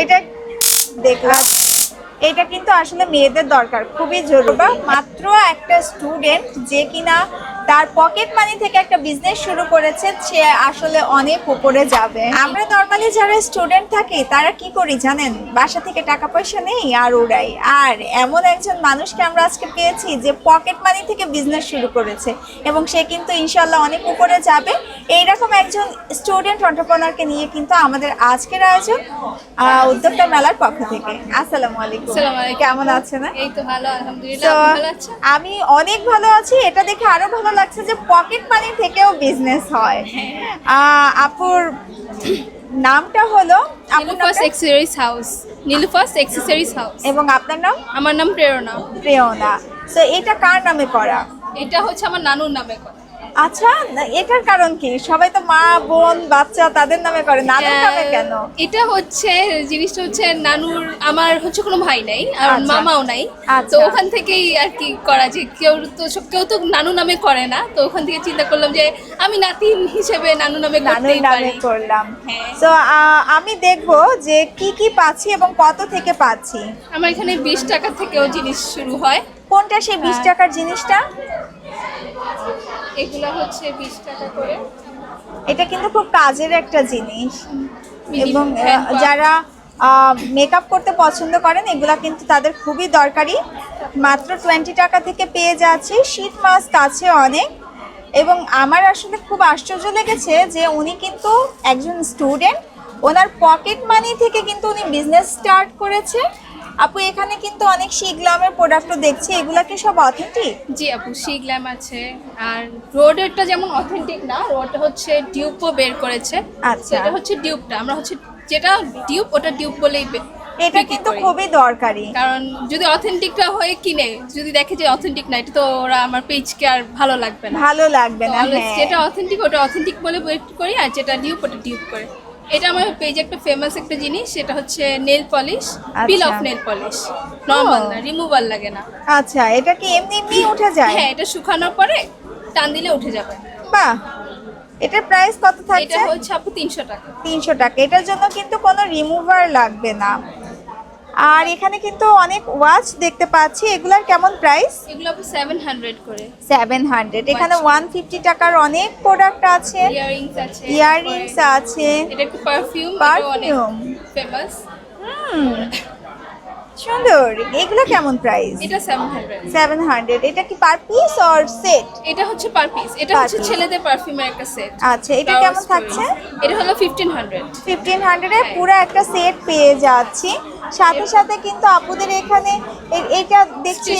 এটা দেখলাম। এটা কিন্তু আসলে মেয়েদের দরকার খুবই জরুরি। মাত্র একটা স্টুডেন্ট যে কিনা তার পকেট মানি থেকে একটা বিজনেস শুরু করেছে সে আসলে অনেক উপরে যাবে। আমরা নর্মালি যারা স্টুডেন্ট থাকি তারা কি করি জানেন? বাসা থেকে টাকা পয়সা নেই আর উড়াই। আর এমন একজন মানুষকে আমরা আজকে পেয়েছি যে পকেট মানি থেকে বিজনেস শুরু করেছে এবং সে কিন্তু ইনশাল্লাহ অনেক উপরে যাবে। এইরকম একজন স্টুডেন্ট অন্টারপ্রনারকে নিয়ে কিন্তু আমাদের আজকের আয়োজন আহ, উদ্যোক্তা মেলার পক্ষ থেকে। আসসালামু আলাইকুম। কেমন আছেন? এই তো ভালো আলহামদুলিল্লাহ। আমি অনেক ভালো আছি। এটা দেখে আরও ভালো লাগছে যে পকেট মানি থেকেও বিজনেস হয়। আপুর নামটা হলো Nilufa's accessories house Nilufa's accessories house এবং আপনার নাম? আমার নাম প্রেরণা। প্রেরণা। তো এটা কার নামে করা? এটা হচ্ছে আমার নানুর নামে করা। আচ্ছা এটার কারণ কি? সবাই তো মা বোন বাচ্চা তাদের নামে করে নামের নামে কেন? এটা হচ্ছে জিনিসটা হচ্ছে নানুর আমার হচ্ছে কোনো ভাই নাই আর আচ্ছা। মামাও নাই। আচ্ছা। তো ওখান থেকেই আর কি করা যে কেউ তো সব কেউ তো নানু নামে করে না। তো ওখান থেকে চিন্তা করলাম যে আমি নাতিন হিসেবে নানু নামে নানুর নামে করলাম। হ্যাঁ। তো আমি দেখব যে কি কি পাচ্ছি এবং কত থেকে পাচ্ছি। আমার এখানে বিশ টাকা থেকেও জিনিস শুরু হয়। কোনটা সেই বিশ হ্যাঁ। টাকার জিনিসটা? এগুলো হচ্ছে বিশ টাকা করে। এটা কিন্তু খুব কাজের একটা জিনিস। এবং। যারা মেকআপ করতে পছন্দ করেন এগুলা কিন্তু তাদের খুবই দরকারি। মাত্র টোয়েন্টি টাকা থেকে পেয়ে যাচ্ছি। শীত মাস্ক আছে অনেক। এবং আমার আসলে খুব আশ্চর্য লেগেছে যে উনি কিন্তু একজন স্টুডেন্ট ওনার পকেট মানি থেকে কিন্তু উনি বিজনেস স্টার্ট করেছে। আপু এখানে কিন্তু অনেক শিগলামের প্রোডাক্টও দেখছি। এগুলা কি সব অথেন্টিক জি আপু সি গ্ল্যাম আছে। আর রোডেরটা যেমন অথেন্টিক না রোডটা হচ্ছে ডিউপও বের করেছে। আচ্ছা। এটা হচ্ছে ডিউপটা আমরা হচ্ছে যেটা ডিউপ ওটা ডিউপ বলেই এটা কিন্তু খুবই দরকারি। কারণ যদি অথেন্টিকটা হয়ে কিনে যদি দেখে যে অথেন্টিক না এটা তো ওরা আমার পেজকে আর ভালো লাগবে না। ভালো লাগবে না হ্যাঁ। যেটা অথেন্টিক ওটা অথেন্টিক বলে বিক্রি করি আর যেটা ডিউপ ওটা ডিউপ করে। এটা আমার পেজে একটা ফেমাস একটা জিনিস সেটা হচ্ছে nail polish peel off. Nail polish normal না রিমুভাল লাগে না। আচ্ছা এটা কি এমনি এমনি উঠে যায়? হ্যাঁ এটা শুকানোর পরে টান দিলে উঠে যাবে। বাহ! এটার প্রাইস কত এটা হচ্ছে আপু তিনশো টাকা। তিনশো টাকা। এটার জন্য কিন্তু কোনো রিমুভার লাগবে না। আর এখানে কিন্তু অনেক ওয়াচ দেখতে পাচ্ছি। এগুলার কেমন প্রাইস এগুলো আপু সেভেন হান্ড্রেড করে। সেভেন হান্ড্রেড এখানে Watch. ওয়ান ফিফটি টাকার অনেক প্রোডাক্ট আছে। ইয়াররিংস আছে ইয়াররিংস আছে। এটা একটু পারফিউম পারফিউম ফেমাস হুম। সুন্দর। এগুলো কেমন প্রাইস এটা সেভেন হান্ড্রেড সেভেন হান্ড্রেড এটা কি পার পিস অর সেট এটা হচ্ছে পার পিস এটা হচ্ছে ছেলেদের পারফিউমের একটা সেট আচ্ছা এটা কেমন থাকছে? এটা হলো ফিফটিন হান্ড্রেড ফিফটিন হান্ড্রেডে হ্যাঁ। পুরো একটা সেট পেয়ে যাচ্ছি। সাথে সাথে কিন্তু আপুদের এখানে এটা দেখছি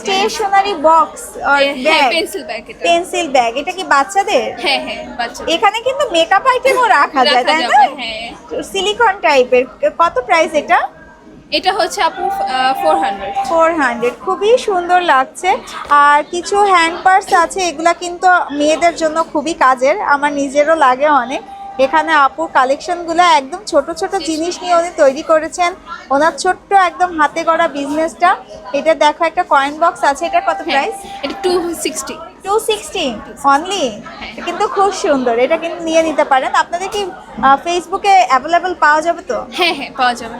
স্টেশনারি বক্স আর হ্যাঁ ব্যাগ পেন্সিল ব্যাগ এটা। পেন্সিল ব্যাগ এটা কি বাচ্চাদের? হ্যাঁ হ্যাঁ বাচ্চা এখানে কিন্তু মেকআপ আইটেমও রাখা যায় তাই না? হ্যাঁ। সিলিকন টাইপের কত প্রাইস এটা? এটা হচ্ছে আপু ফোর হান্ড্রেড ফোর হান্ড্রেড খুবই সুন্দর লাগছে। আর কিছু হ্যান্ড পার্স আছে এগুলা কিন্তু মেয়েদের জন্য খুবই কাজের আমার নিজেরও লাগে অনেক। এখানে আপুর কালেকশনগুলো একদম ছোট ছোট জিনিস নিয়ে উনি তৈরি করেছেন। ওনার ছোট্ট একদম হাতে গড়া বিজনেসটা এটা দেখো একটা কয়েন বক্স আছে এটা কত হ্যাঁ প্রাইস এটা two sixty two sixty only হ্যাঁ। কিন্তু খুব সুন্দর এটা কিন্তু নিয়ে নিতে পারেন। আপনাদের কি ফেসবুকে অ্যাভেলেবল পাওয়া যাবে তো? হ্যাঁ হ্যাঁ পাওয়া যাবে।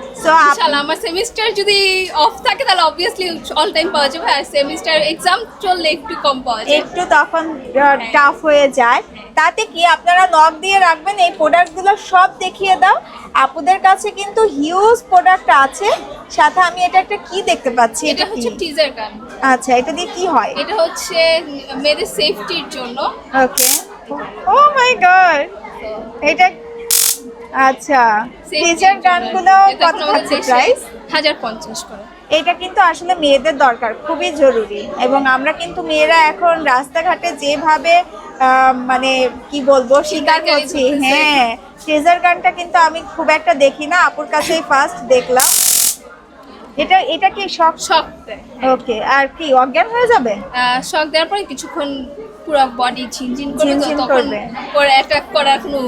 ইনশাআল্লাহ আমার সেমিস্টার যদি অফ থাকে তাহলে অবভিয়াসলি অল টাইম পাওয়া যাবে। আর সেমিস্টার এক্সাম চললে একটু কম পাওয়া যায়। একটু তখন টাফ হয়ে। যায়। তাতে কি আপনারা নক দিয়ে রাখবেন? এই প্রোডাক্টগুলো সব দেখিয়ে দাও। আপুদের কাছে কিন্তু হিউজ প্রোডাক্ট আছে। সাথে আমি এটা একটা কি দেখতে পাচ্ছি? এটা হচ্ছে টিজার গান। আচ্ছা এটা দিয়ে কি হয়? এটা হচ্ছে মেয়েদের সেফটির জন্য। ওকে। ও মাই গড এটা আচ্ছা টিচার গানগুলো কত থাকছে প্রাইস হাজার পঞ্চাশ করে। এটা কিন্তু আসলে মেয়েদের দরকার খুবই জরুরি। এবং আমরা কিন্তু মেয়েরা এখন রাস্তাঘাটে যেভাবে মানে কি বলব শিকার করছি হ্যাঁ। ট্রেজার গানটা কিন্তু আমি খুব একটা দেখি না আপুর কাছেই ফার্স্ট দেখলাম। এটা এটা কি শখ? শক ওকে আর কি অজ্ঞান হয়ে যাবে? শক দেওয়ার পরে কিছুক্ষণ পুরো বডি ঝিনঝিন করে তখন। পরে অ্যাটাক করার কোনো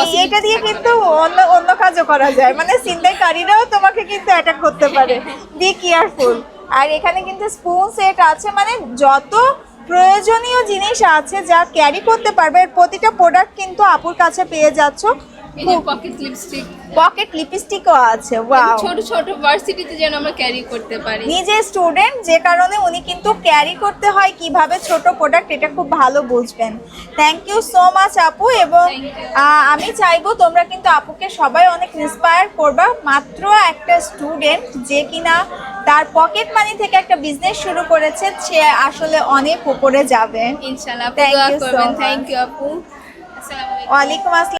এই এটা দিয়ে কিন্তু অন্য অন্য কাজও করা যায়। মানে ছিনতাইকারীরাও তোমাকে কিন্তু অ্যাটাক করতে পারে। বি কেয়ারফুল আর এখানে কিন্তু স্পুন সেট আছে মানে যত প্রয়োজনীয় জিনিস আছে যা ক্যারি করতে পারবে প্রতিটা প্রোডাক্ট কিন্তু আপুর কাছে পেয়ে যাচ্ছ। এই যে পকেট লিপস্টিক পকেট লিপস্টিকও আছে ওয়াও ছোট ছোট ভার্সিটিতে যেন আমরা ক্যারি করতে পারি। নিজে স্টুডেন্ট যে কারণে উনি কিন্তু ক্যারি করতে হয় কীভাবে ছোট প্রোডাক্ট এটা খুব ভালো বুঝবেন। থ্যাংক ইউ সো মাচ আপু এবং আমি চাইব তোমরা কিন্তু আপুকে সবাই অনেক ইন্সপায়ার করবা। মাত্র একটা স্টুডেন্ট যে কিনা তার পকেট মানি থেকে একটা বিজনেস শুরু করেছে সে আসলে অনেক উপরে যাবে। ইনশাআল্লাহ করবেন। Much. থ্যাংক ইউ আপু। আসসালামু আলাইকুম। ওয়ালাইকুম আসসালাম।